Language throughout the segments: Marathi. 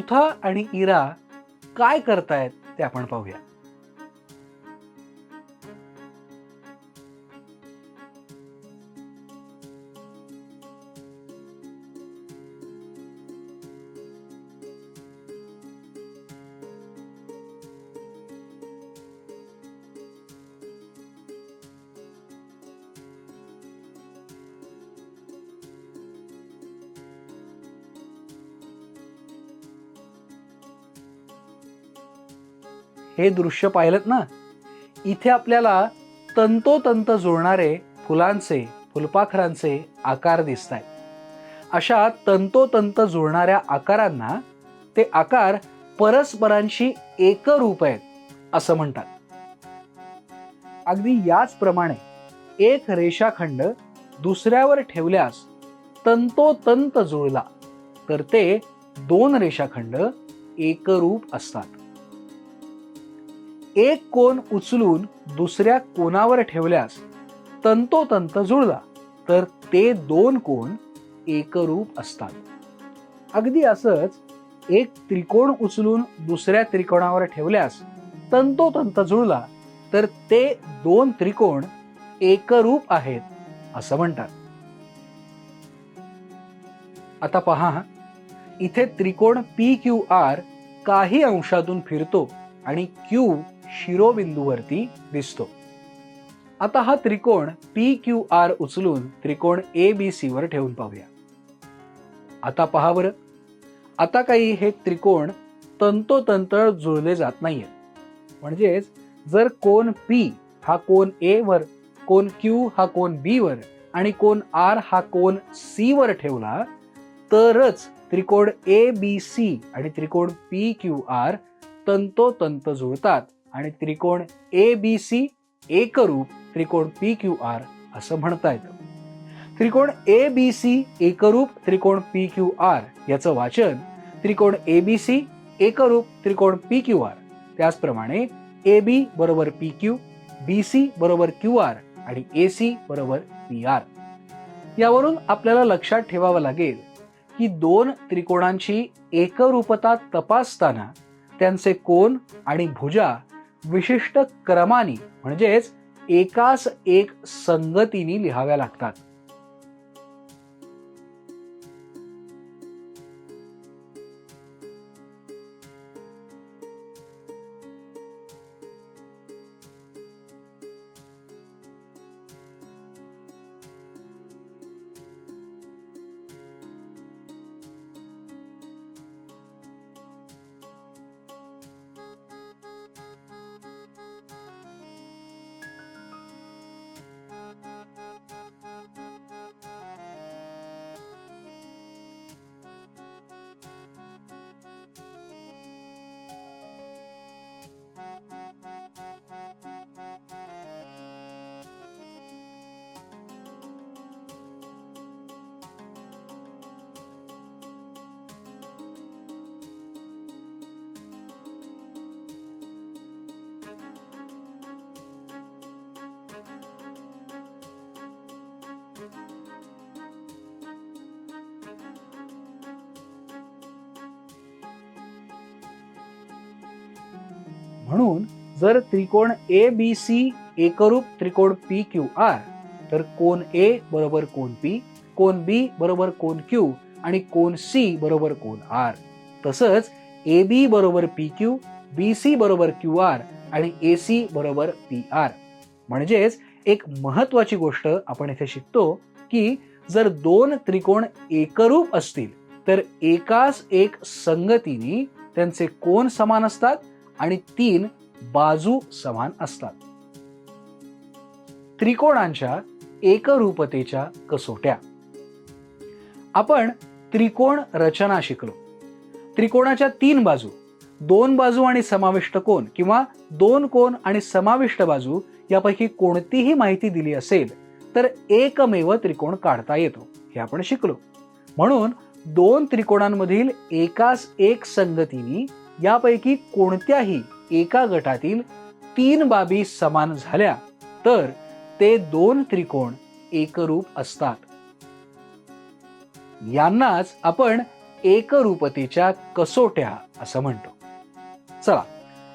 पृथा आणि इरा काय करतायत ते आपण पाहूया. हे दृश्य पाहिलं ना? इथे आपल्याला तंतोतंत जुळणारे फुलांचे फुलपाखरांचे आकार दिसत आहेत अशा तंतोतंत जुळणाऱ्या आकारांना ते आकार परस्परांशी एकरूप आहेत असं म्हणतात. अगदी याचप्रमाणे एक रेषाखंड दुसऱ्यावर ठेवल्यास तंतोतंत जुळला तर ते दोन रेषाखंड एकरूप असतात. एक कोण उचलून दुसऱ्या कोणावर ठेवल्यास तंतोतंत जुळला तर ते दोन कोण एकरूप असतात. अगदी असंच एक त्रिकोण उचलून दुसऱ्या त्रिकोणावर ठेवल्यास तंतोतंत जुळला तर ते दोन त्रिकोण एकरूप आहेत असं म्हणतात. आता पहा इथे त्रिकोण पी क्यू आर काही अंशातून फिरतो आणि क्यू शिरोबिंदूवरती दिसतो. आता हा त्रिकोण पी क्यू आर उचलून त्रिकोण ए बी सी वर ठेवून पाहूया. आता पहा बरं. आता काही हे त्रिकोण तंतोतंत जुळले जात नाहीये. म्हणजेच जर कोण पी हा कोण ए वर कोण क्यू हा कोण बी वर आणि कोण आर हा कोण सी वर ठेवला तरच त्रिकोण ए बी सी आणि त्रिकोण पी क्यू आर तंतोतंत जुळतात. आणि त्रिकोण ए बी सी एकरूप त्रिकोण पी क्यू आर असं म्हणता येतं. त्रिकोण ए बी सी एकरूप त्रिकोण पी क्यू आर याचं वाचन त्रिकोण ए बी सी एकरूप त्रिकोण पी क्यू आर त्याचप्रमाणे ए बी बरोबर पी क्यू बी सी बरोबर क्यू आर आणि ए सी बरोबर पी आर यावरून आपल्याला लक्षात ठेवावं लागेल की दोन त्रिकोणांची एकरूपता तपासताना त्यांचे कोन आणि भुजा विशिष्ट क्रमाने म्हणजेच एकास एक संगतीने लिहाव्या लागतात. म्हणून जर त्रिकोण ए बी सी एकरूप त्रिकोण पी क्यू आर तर कोण ए बरोबर कोण पी कोण बी बरोबर कोण क्यू आणि कोण सी बरोबर कोण आर तसंच ए बी बरोबर पी क्यू बी सी बरोबर क्यू आर आणि ए सी बरोबर पी आर म्हणजेच एक महत्वाची गोष्ट आपण इथे शिकतो की जर दोन त्रिकोण एकरूप असतील तर एकाच एक संगतीने त्यांचे कोण समान असतात? आणि तीन बाजू समान असतात. त्रिकोणांच्या एकरूपतेच्या कसोट्या. आपण त्रिकोण रचना शिकलो. त्रिकोणाच्या तीन बाजू दोन बाजू आणि समाविष्ट कोण किंवा दोन कोण आणि समाविष्ट बाजू यापैकी कोणतीही माहिती दिली असेल तर एकमेव त्रिकोण काढता येतो. हे आपण शिकलो. म्हणून दोन त्रिकोणांमधील एकाच एक संगतीने यापैकी कोणत्याही एका गटातील तीन बाबी समान झाल्या तर ते दोन त्रिकोण एकरूप असतात. यांनाच आपण एकरूपतेच्या कसोट्या असं म्हणतो. चला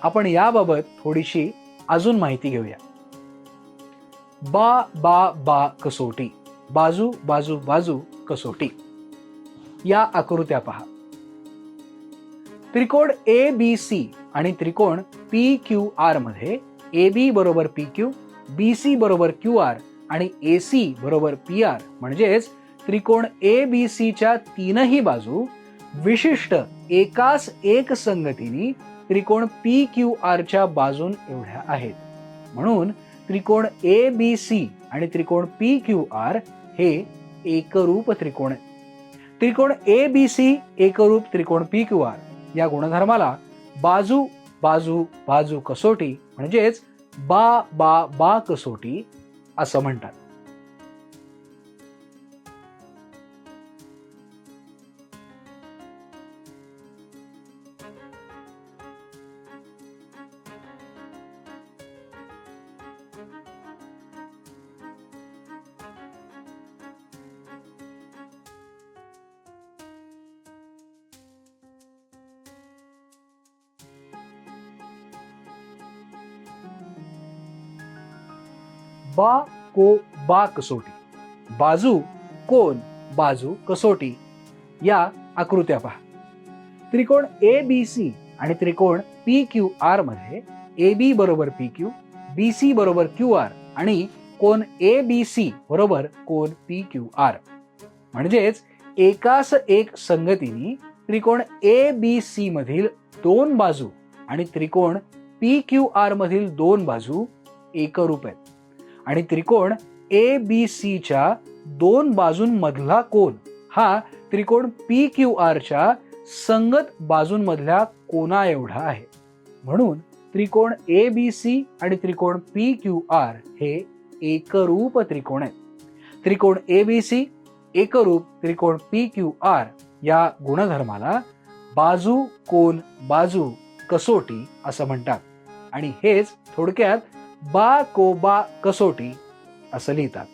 आपण याबाबत थोडीशी अजून माहिती घेऊया. बा बा बा कसोटी बाजू बाजू बाजू कसोटी. या आकृत्या पहा. त्रिकोण ए बी सी आणि त्रिकोण पी क्यू आरमध्ये ए बी बरोबर पी क्यू बी सी बरोबर क्यू आर आणि ए सी बरोबर पी आर म्हणजेच त्रिकोण ए बी सीच्या तीनही बाजू विशिष्ट एकाच एक संगतीने त्रिकोण पी क्यू आरच्या बाजून एवढ्या आहेत. म्हणून त्रिकोण ए बी सी आणि त्रिकोण पी क्यू आर हे एकरूप त्रिकोण त्रिकोण ए बी सी एकरूप त्रिकोण पी क्यू आर या गुणधर्माला बाजू बाजू बाजू कसोटी म्हणजेच बा बा बा कसोटी असं म्हणतात. बा को बा कसोटी. बाजू कोण बाजू कसोटी. या आकृत्या पहा. त्रिकोण ए बी सी आणि त्रिकोण पी क्यू आरमध्ये ए बी बरोबर पी क्यू बी सी बरोबर क्यू आर आणि कोण ए बी सी बरोबर कोण पी क्यू आर म्हणजेच एकाच एक संगतीने त्रिकोण ए बी सी मधील दोन बाजू आणि त्रिकोण पी क्यू आर मधील दोन बाजू एकरूप आहेत. आणि त्रिकोण ए बी सीच्या दोन बाजूंमधला कोन. हा त्रिकोण पी क्यू आरच्या संगत बाजूंमधल्या कोना एवढा आहे. म्हणून त्रिकोण ए बी सी आणि त्रिकोण पी क्यू आर हे एकरूप त्रिकोण आहेत. त्रिकोण ए बी सी एकरूप त्रिकोण पी क्यू आर या गुणधर्माला बाजू कोन बाजू कसोटी असं म्हणतात. आणि हेच थोडक्यात बा को बा कसोटी असं लिहितात.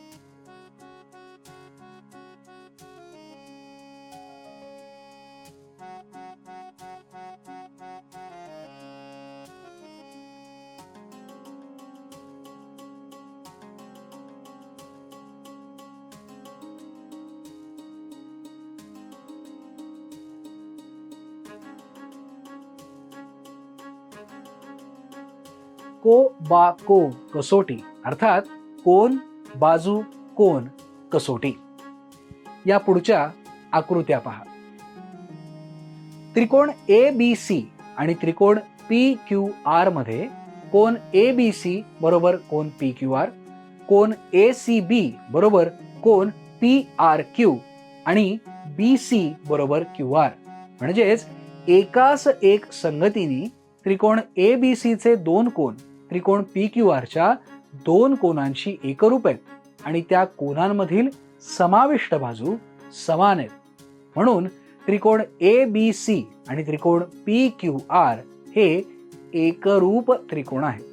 को बा को कसोटी अर्थात कोण बाजू कोण कसोटी. या पुढच्या आकृत्या पहा. त्रिकोण ए बी सी आणि त्रिकोण पी क्यू आरमध्ये कोण ए बी सी बरोबर कोण पी क्यू आर कोण ए सी बी बरोबर कोण पी आर क्यू आणि बी सी बरोबर क्यू आर म्हणजेच एकास एक संगतीने त्रिकोण ए बी सीचे दोन कोण त्रिकोण पी क्यू आरच्या दोन कोनांशी एकरूप आहेत आणि त्या कोनांमधील समाविष्ट बाजू समान आहेत. म्हणून त्रिकोण ए बी सी आणि त्रिकोण पी क्यू आर हे एकरूप त्रिकोण आहे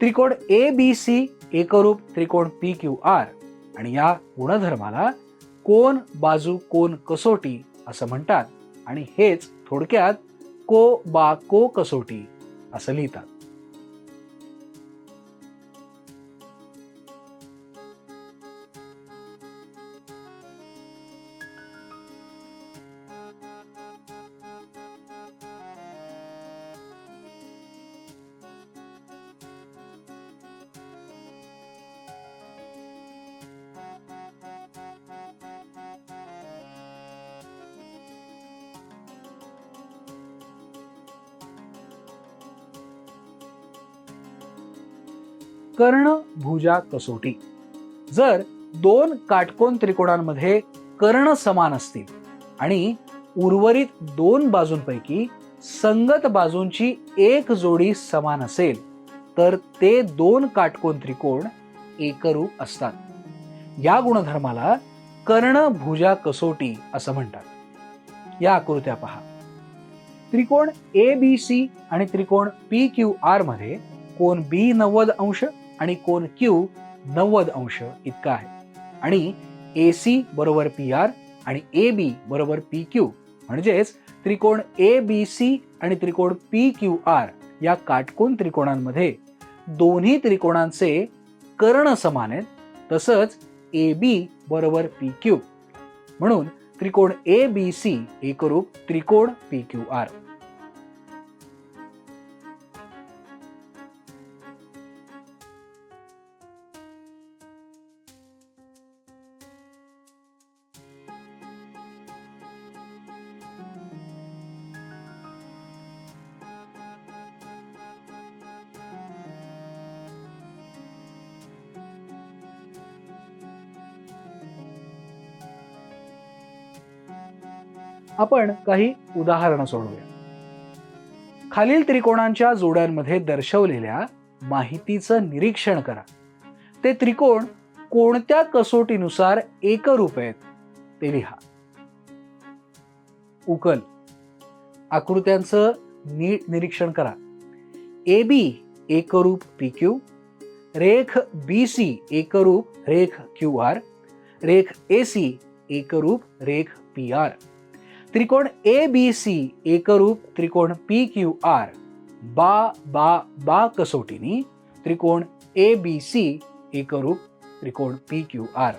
त्रिकोण ए बी सी एकरूप त्रिकोण पी क्यू आर आणि या गुणधर्माला कोण बाजू कोण कसोटी असं म्हणतात आणि हेच थोडक्यात को बा को कसोटी असं लिहितात. कर्ण भुजा कसोटी. जर दोन काटकोन त्रिकोणांमध्ये कर्ण समान असतील आणि उर्वरित दोन बाजूंपैकी संगत बाजूंची एक जोडी समान असेल तर ते दोन काटकोन त्रिकोण एकरूप असतात. या गुणधर्माला कर्ण भुजा कसोटी असं म्हणतात. या आकृत्या पहा. त्रिकोण ए बी सी आणि त्रिकोण पी क्यू आरमध्ये कोण बी नव्वद अंश आणि कोण क्यू नव्वद अंश इतका आहे. आणि ए सी बरोबर पी आर आणि ए बी बरोबर पी क्यू म्हणजेच त्रिकोण ए बी सी आणि त्रिकोण पी क्यू आर या काटकोन त्रिकोणांमध्ये दोन्ही त्रिकोणांचे कर्ण समान आहेत. तसंच ए बी बरोबर पी क्यू म्हणून त्रिकोण ए बी सी एकरूप त्रिकोण पी क्यू आर. आपण काही उदाहरणं सोडवूया. खालील त्रिकोणांच्या जोड्यांमध्ये दर्शवलेल्या माहितीचं निरीक्षण करा. ते त्रिकोण कोणत्या कसोटीनुसार एकरूप आहेत ते लिहा. उकल. आकृत्यांचं नीट निरीक्षण करा. ए बी एकरूप पी क्यू. रेख बी सी एकरूप रेख क्यू आर. रेख ए सी एकरूप रेख पी आर. त्रिकोण ए बी सी एकरूप त्रिकोण पी क्यू आर. बा बा बा कसोटीनी त्रिकोण ए बी सी एकरूप त्रिकोण पी क्यू आर.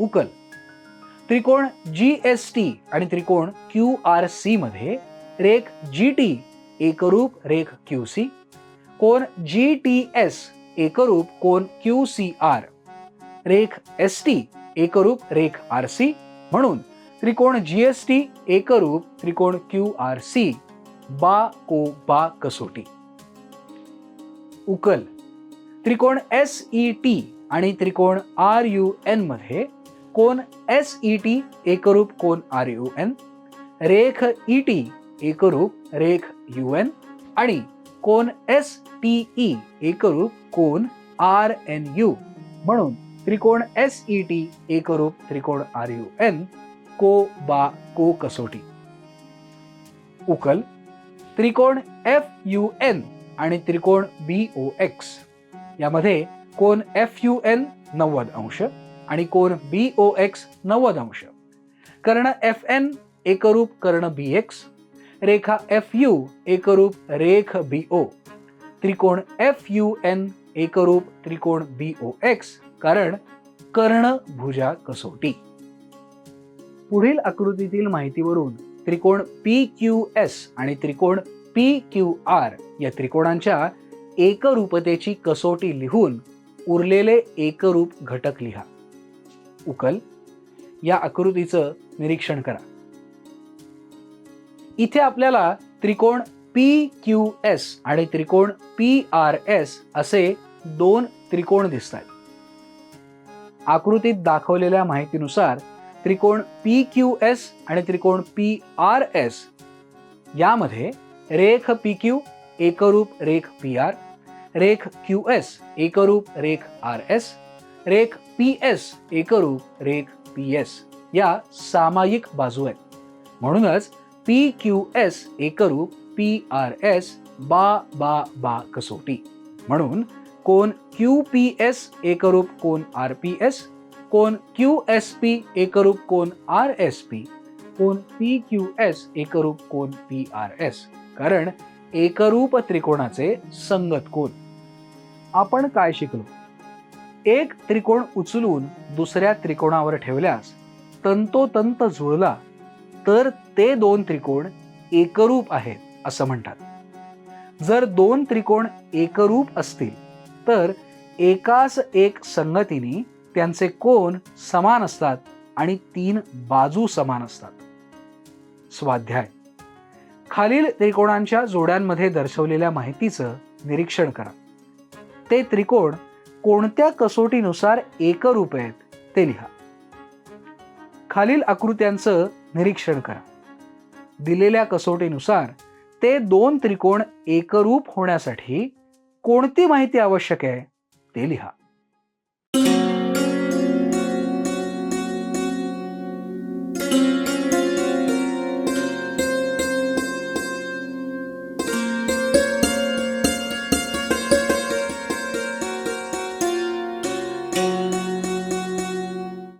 उकल. त्रिकोण जी एस टी आणि त्रिकोण क्यू आर सी मध्ये रेख जी टी एकरूप रेख क्यू सी कोण जी टी एस एकरूप कोण क्यू सी आर. रेख एस टी एकरूप रेख आर सी म्हणून त्रिकोण जीएसटी एकरूप त्रिकोण क्यू आर सी बा को बा कसोटी. उकल. त्रिकोण एस ई टी आणि त्रिकोण आर यू एनमध्ये कोण एस ई टी एकरूप कोण आर यू एन रेख ई टी एकरूप रेख यू एन आणि कोण एस टी ई एकरूप कोण आर एन यू म्हणून त्रिकोण एस ई टी एकरूप त्रिकोण आर यू एन को बा को कसोटी. उकल त्रिकोण एफ यू एन आणि त्रिकोण बी ओ एक्स यामध्ये कोण एफ यू एन नव्वद अंश आणि कोण बी ओ एक्स नव्वद अंश. कर्ण एफ एन एकरूप कर्ण बी एक्स रेखा एफ यू एकरूप रेख बी ओ त्रिकोण एफ यू एन एकरूप त्रिकोण बी ओ एक्स कारण कर्ण भुजा कसोटी. पुढील आकृतीतील माहितीवरून त्रिकोण पी क्यू एस आणि त्रिकोण पी क्यू आर या त्रिकोणांच्या एकरूपतेची कसोटी लिहून उरलेले एकरूप घटक लिहा. उकल. या आकृतीचं निरीक्षण करा. इथे आपल्याला त्रिकोण पी क्यू एस आणि त्रिकोण पी आर एस असे दोन त्रिकोण दिसत आहेत आकृतीत दाखवलेल्या माहितीनुसार त्रिकोण पी क्यू एस आणि त्रिकोण पी आर एस यामध्ये रेख पी क्यू एकरूप रेख पी आर रेख क्यू एस एकरूप रेख आर एस रेख पी एस एकरूप रेख पी एस या सामायिक बाजू आहेत. म्हणूनच पी क्यू एस एकरूप पी आर एस बा बा बा कसोटी. म्हणून कोण क्यू पी एस एकरूप कोण आर पी एस कोण क्यू एस पी एकरूप कोण आर एस पी कोण पी क्यू एस एकरूप कोण पी आर एस कारण एकरूप त्रिकोणाचे संगत कोण? आपण काय शिकलो? एक त्रिकोण उचलून दुसऱ्या त्रिकोणावर ठेवल्यास तंतोतंत जुळला तर ते दोन त्रिकोण एकरूप आहेत असं म्हणतात. जर दोन त्रिकोण एकरूप असतील तर एकाच एक संगतीने त्यांचे कोण समान असतात आणि तीन बाजू समान असतात. स्वाध्याय. खालील त्रिकोणांच्या जोड्यांमध्ये दर्शवलेल्या माहितीचं निरीक्षण करा. ते त्रिकोण कोणत्या कसोटीनुसार एकरूप आहेत ते लिहा. खालील आकृत्यांचं निरीक्षण करा. दिलेल्या कसोटीनुसार ते दोन त्रिकोण एकरूप होण्यासाठी कोणती माहिती आवश्यक आहे ते लिहा.